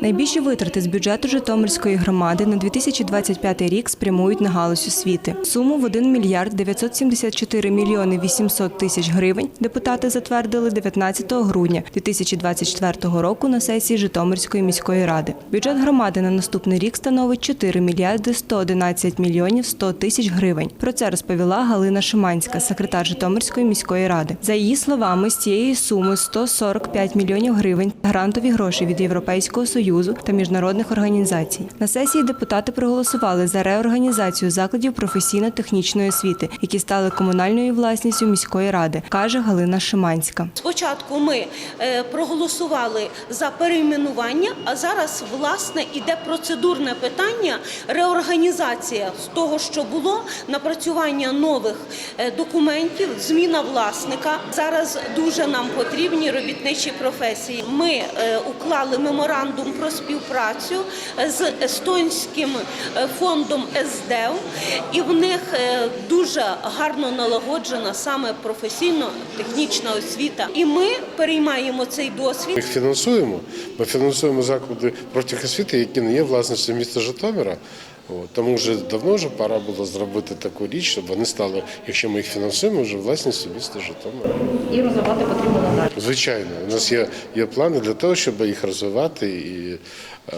Найбільші витрати з бюджету Житомирської громади на 2025 рік спрямують на галузь освіти. Суму в 1 мільярд 974 мільйони 800 тисяч гривень депутати затвердили 19 грудня 2024 року на сесії Житомирської міської ради. Бюджет громади на наступний рік становить 4 мільярди 111 мільйонів 100 тисяч гривень. Про це розповіла Галина Шиманська, секретар Житомирської міської ради. За її словами, з цієї суми 145 мільйонів гривень грантові гроші від Європейського союзу та міжнародних організацій. На сесії депутати проголосували за реорганізацію закладів професійно-технічної освіти, які стали комунальною власністю міської ради, каже Галина Шиманська. Спочатку ми е, проголосували за перейменування, а зараз власне іде процедурне питання реорганізація з того, що було напрацювання нових е, документів, зміна власника. Зараз дуже нам потрібні робітничі професії. Ми е, уклали меморандум про співпрацю з естонським е, фондом ЕСДЕВ, і в них е, дуже гарно налагоджена саме професійно-технічна освіта. І ми переймаємо цей досвід. Ми їх фінансуємо. Ми фінансуємо заклади профтехосвіти, які не є власністю міста Житомира. От, тому вже давно вже пора було зробити таку річ, щоб вони стали, якщо ми їх фінансуємо, вже власністю міста Житомира. і розвивати потрібно надалі. Звичайно, у нас є, є плани для того, щоб їх розвивати і е,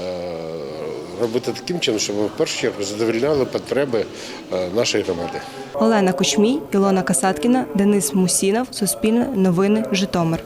робити таким чином, щоб ми в першу чергу задовольняли потреби е, нашої громади. Олена Кучмій, Ілона Касаткіна, Денис Мусінов, Суспільне новини, Житомир.